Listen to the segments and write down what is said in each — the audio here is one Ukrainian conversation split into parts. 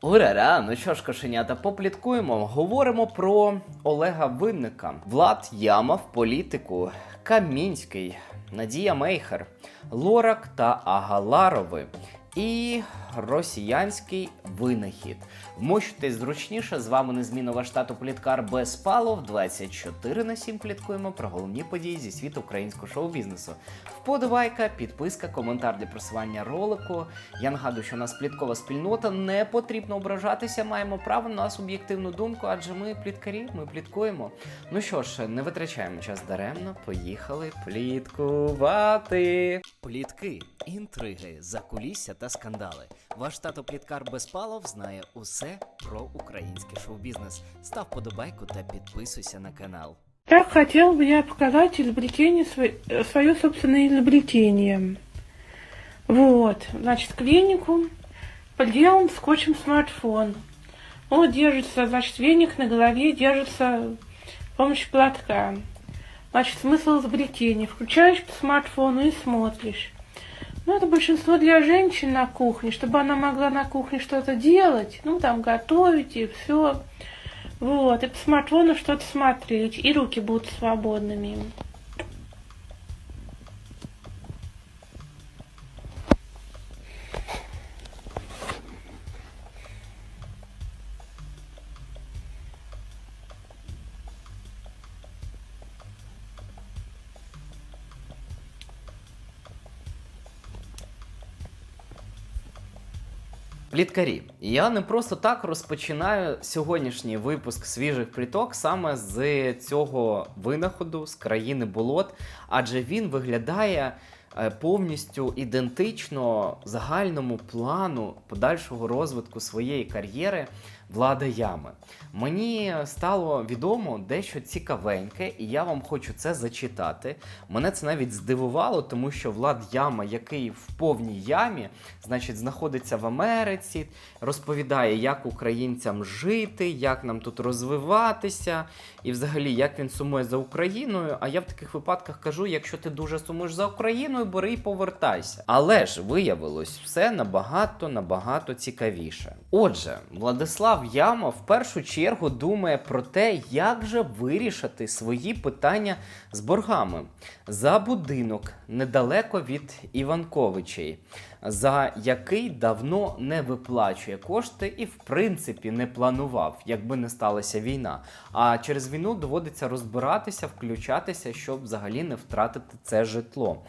Урара, ну що ж, кошенята, попліткуємо. Говоримо про Олега Винника, Влад Яма в політику, Камінський, Надія Мейхер, Лорак та Агаларови і росіянський винахід. Вмощуйтесь зручніше. З вами незмінно штату Пліткар без палов. 24 на 7 пліткуємо про головні події зі світу українського шоу-бізнесу. Вподобайка, підписка, коментар для просування ролику. Я нагадую, що у нас пліткова спільнота, не потрібно ображатися, маємо право на суб'єктивну думку, адже ми пліткарі, ми пліткуємо. Ну що ж, не витрачаємо час даремно, поїхали пліткувати. Плітки, інтриги, закулісся та скандали. Ваш тато Пліткар Безпалов знає усе про український шоу-бізнес. Став подобайку та підписуйся на канал. Так хотел бы я показать изобретение, свое собственное изобретение. Вот, значит, к венику подделан скотчем смартфон. Вот держится, значит, веник на голове держится с помощью платка. Значит, смысл изобретения. Включаешь по смартфону и смотришь. Ну, это большинство для женщин на кухне, чтобы она могла на кухне что-то делать, ну, там, готовить и все. Вот, и по смартфону что-то смотреть, и руки будут свободными. Пліткарі, я не просто так розпочинаю сьогоднішній випуск свіжих пліток саме з цього винаходу з країни болот, адже він виглядає е, повністю ідентично загальному плану подальшого розвитку своєї кар'єри Влада Ями. Мені стало відомо дещо цікавеньке, і я вам хочу це зачитати. Мене це навіть здивувало, тому що Влад Яма, який в повній ямі, значить, знаходиться в Америці, розповідає, як українцям жити, як нам тут розвиватися, і взагалі як він сумує за Україною. А я в таких випадках кажу: якщо ти дуже сумуєш за Україною, бери і повертайся. Але ж виявилось все набагато набагато цікавіше. Отже, Владислав Яма в першу чергу думає про те, як же вирішити свої питання з боргами за будинок недалеко від Іванковичей, за який давно не виплачує кошти і, в принципі, не планував, якби не сталася війна. А через війну доводиться розбиратися, включатися, щоб взагалі не втратити це житло.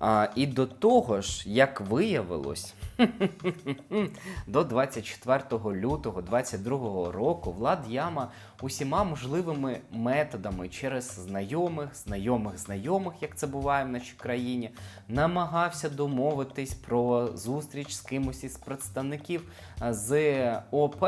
А, і до того ж, як виявилось, до 24 лютого 22 року Влад Яма усіма можливими методами через знайомих, знайомих, знайомих, як це буває в нашій країні, намагався домовитись про зустріч з кимось із представників з ОП.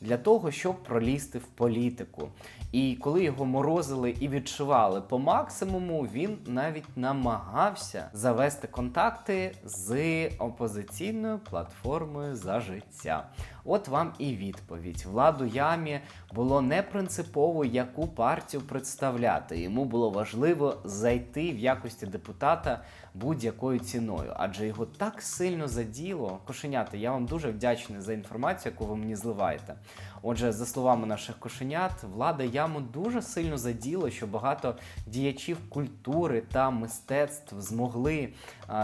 Для того, щоб пролізти в політику. І коли його морозили і відшивали по максимуму, він навіть намагався завести контакти з опозиційною платформою за життя. От вам і відповідь. Владу ямі було не принципово, яку партію представляти. Йому було важливо зайти в якості депутата будь-якою ціною, адже його так сильно заділо. Кошенята, я вам дуже вдячний за інформацію, яку ви мені зливаєте. Отже, за словами наших кошенят, влада яму дуже сильно заділо, що багато діячів культури та мистецтв змогли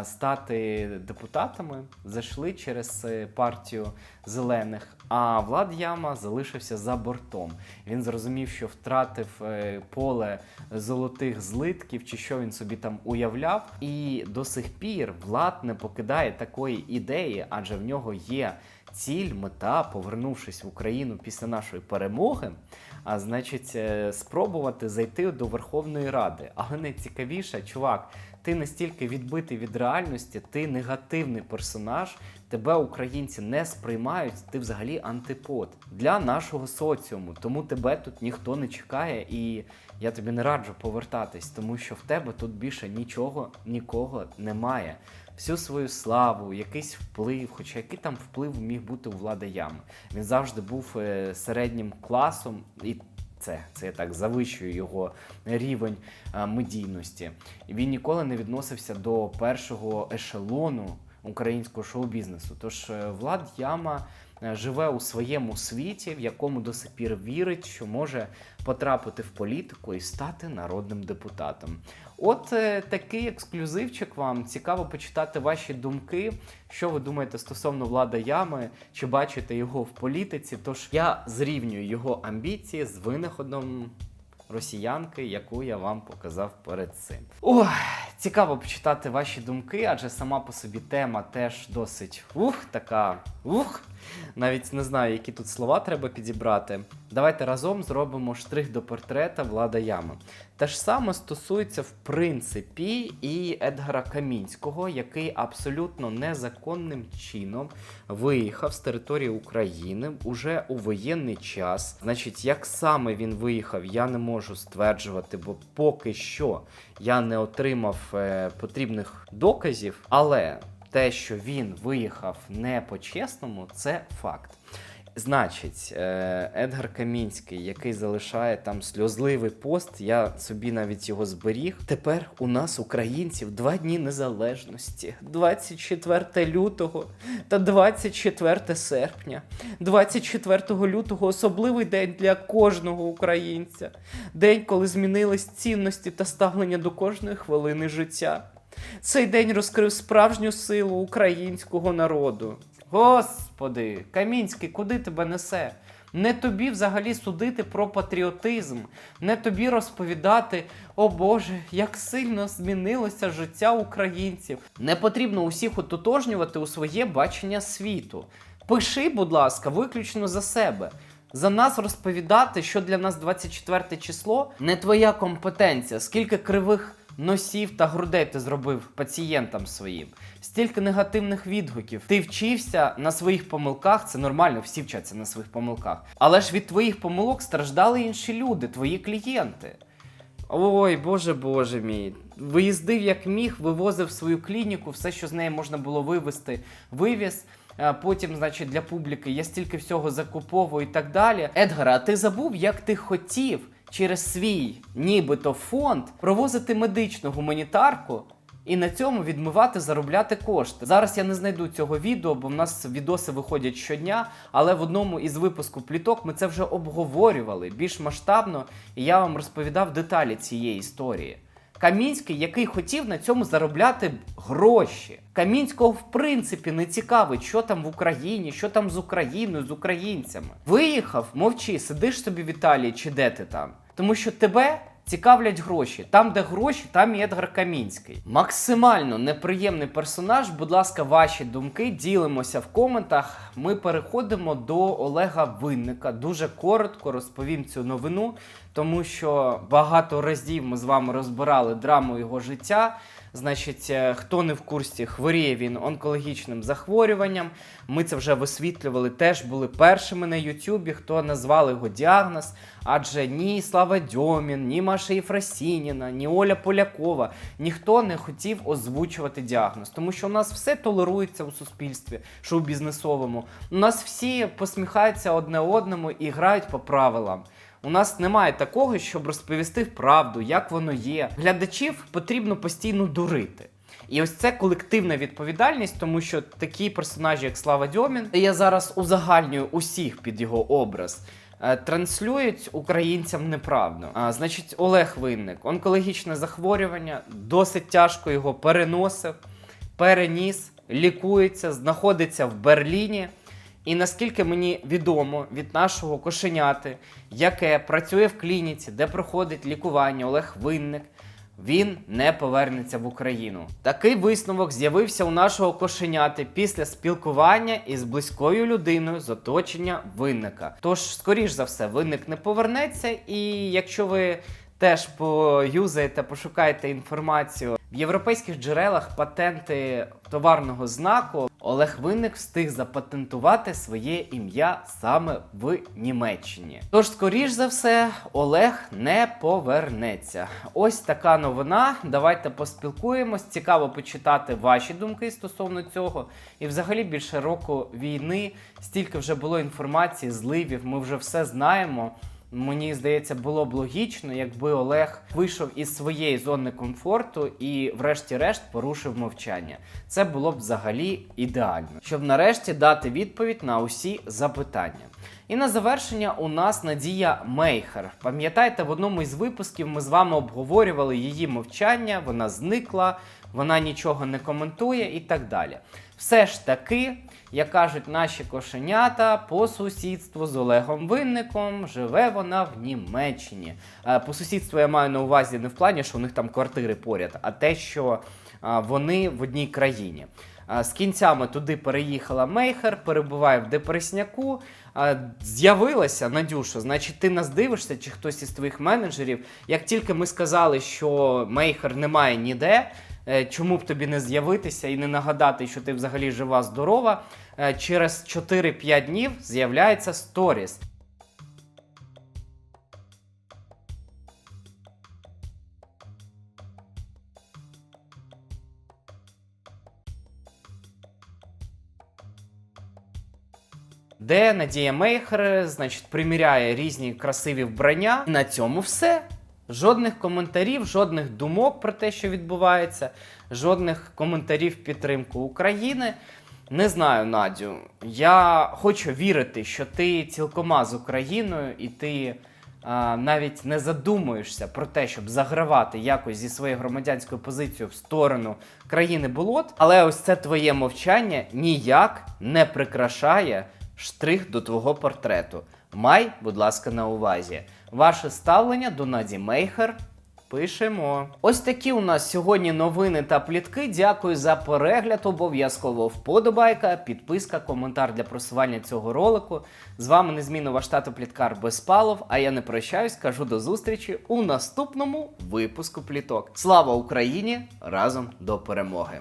стати депутатами, зайшли через е, партію зелених. А Влад Яма залишився за бортом. Він зрозумів, що втратив е, поле золотих злитків, чи що він собі там уявляв. І до сих пір Влад не покидає такої ідеї, адже в нього є ціль, мета, повернувшись в Україну після нашої перемоги. А значить, е, спробувати зайти до Верховної Ради. Але найцікавіше, чувак, ти настільки відбитий від реальності, ти негативний персонаж, тебе українці не сприймають, ти взагалі антипод для нашого соціуму. Тому тебе тут ніхто не чекає, і я тобі не раджу повертатись, тому що в тебе тут більше нічого, нікого немає. Всю свою славу, якийсь вплив, хоча який там вплив міг бути у влади ями. Він завжди був е, середнім класом і. Це, це я так завищую його рівень медійності. Він ніколи не відносився до першого ешелону українського шоу-бізнесу. Тож е, Влад Яма е, живе у своєму світі, в якому до сих пір вірить, що може потрапити в політику і стати народним депутатом. От е, такий ексклюзивчик вам цікаво почитати ваші думки. Що ви думаєте стосовно влада ями? Чи бачите його в політиці? Тож я зрівнюю його амбіції з винаходом росіянки, яку я вам показав перед цим. Ох, цікаво почитати ваші думки, адже сама по собі тема теж досить ух, така ух. Навіть не знаю, які тут слова треба підібрати. Давайте разом зробимо штрих до портрета Влада Ями. Те ж саме стосується, в принципі, і Едгара Камінського, який абсолютно незаконним чином виїхав з території України уже у воєнний час. Значить, як саме він виїхав, я не можу стверджувати, бо поки що я не отримав потрібних доказів. Але те, що він виїхав не по-чесному, це факт. Значить, е, Едгар Камінський, який залишає там сльозливий пост, я собі навіть його зберіг. Тепер у нас, українців, два дні незалежності: 24 лютого та 24 серпня. 24 лютого особливий день для кожного українця. День, коли змінились цінності та ставлення до кожної хвилини життя. Цей день розкрив справжню силу українського народу. Господи, Камінський, куди тебе несе? Не тобі взагалі судити про патріотизм, не тобі розповідати, о Боже, як сильно змінилося життя українців. Не потрібно усіх ототожнювати у своє бачення світу. Пиши, будь ласка, виключно за себе. За нас розповідати, що для нас 24 число, не твоя компетенція, скільки кривих носів та грудей ти зробив пацієнтам своїм, стільки негативних відгуків. Ти вчився на своїх помилках, це нормально, всі вчаться на своїх помилках. Але ж від твоїх помилок страждали інші люди, твої клієнти. Ой, боже боже мій. Виїздив як міг, вивозив свою клініку, все, що з неї можна було вивезти, вивіз. А Потім, значить, для публіки я стільки всього закуповую і так далі. Едгара, а ти забув, як ти хотів через свій нібито фонд провозити медичну гуманітарку і на цьому відмивати, заробляти кошти. Зараз я не знайду цього відео, бо в нас відоси виходять щодня, але в одному із випусків пліток ми це вже обговорювали більш масштабно, і я вам розповідав деталі цієї історії. Камінський, який хотів на цьому заробляти гроші. Камінського, в принципі, не цікавить, що там в Україні, що там з Україною, з українцями. Виїхав, мовчи, сидиш собі в Італії чи де ти там. Тому що тебе цікавлять гроші. Там, де гроші, там і Едгар Камінський. Максимально неприємний персонаж. Будь ласка, ваші думки ділимося в коментах. Ми переходимо до Олега Винника. Дуже коротко розповім цю новину, тому що багато разів ми з вами розбирали драму його життя. Значить, е, хто не в курсі, хворіє він онкологічним захворюванням. Ми це вже висвітлювали, теж були першими на Ютубі, хто назвали його діагноз. Адже ні Слава Дьомін, ні Маша Єфросініна, ні Оля Полякова ніхто не хотів озвучувати діагноз, тому що у нас все толерується у суспільстві, шоу-бізнесовому. У нас всі посміхаються одне одному і грають по правилам. У нас немає такого, щоб розповісти правду, як воно є. Глядачів потрібно постійно дурити. І ось це колективна відповідальність, тому що такі персонажі, як Слава Дьомін, я зараз узагальнюю усіх під його образ. е, Транслюють українцям неправду. А, значить, Олег Винник, онкологічне захворювання, досить тяжко його переносив, переніс, лікується, знаходиться в Берліні. І наскільки мені відомо від нашого кошеняти, яке працює в клініці, де проходить лікування Олег Винник, він не повернеться в Україну. Такий висновок з'явився у нашого кошеняти після спілкування із близькою людиною з оточення винника. Тож, скоріш за все, винник не повернеться, і якщо ви теж поюзаєте, пошукаєте інформацію в європейських джерелах патенти товарного знаку. Олег Винник встиг запатентувати своє ім'я саме в Німеччині. Тож, скоріш за все, Олег не повернеться. Ось така новина. Давайте поспілкуємось. Цікаво почитати ваші думки стосовно цього. І взагалі більше року війни стільки вже було інформації, зливів. Ми вже все знаємо. Мені здається, було б логічно, якби Олег вийшов із своєї зони комфорту і, врешті-решт, порушив мовчання. Це було б взагалі ідеально, щоб нарешті дати відповідь на усі запитання. І на завершення у нас Надія Мейхер. Пам'ятаєте, в одному із випусків ми з вами обговорювали її мовчання, вона зникла, вона нічого не коментує і так далі. Все ж таки, як кажуть наші кошенята, по сусідству з Олегом Винником живе вона в Німеччині. Е, По сусідству я маю на увазі не в плані, що у них там квартири поряд, а те, що а, вони в одній країні. А, З кінцями туди переїхала Мейхер, перебуває в депресняку. З'явилася Надюша, значить, ти нас дивишся, чи хтось із твоїх менеджерів. Як тільки ми сказали, що Мейхер немає ніде, е, чому б тобі не з'явитися і не нагадати, що ти взагалі жива, здорова, е, через 4-5 днів з'являється сторіс. де Надія Мейхер, значить, приміряє різні красиві вбрання. І на цьому все. Жодних коментарів, жодних думок про те, що відбувається, жодних коментарів підтримку України. Не знаю, Надю. Я хочу вірити, що ти цілкома з Україною, і ти а, навіть не задумуєшся про те, щоб загравати якось зі своєю громадянською позицією в сторону країни болот. Але ось це твоє мовчання ніяк не прикрашає штрих до твого портрету. Май, будь ласка, на увазі. Ваше ставлення до Наді Мейхер. Пишемо. Ось такі у нас сьогодні новини та плітки. Дякую за перегляд. Обов'язково вподобайка, підписка, коментар для просування цього ролику. З вами незмінно ваш тато Пліткар Безпалов. А я не прощаюсь, кажу до зустрічі у наступному випуску пліток. Слава Україні! Разом до перемоги!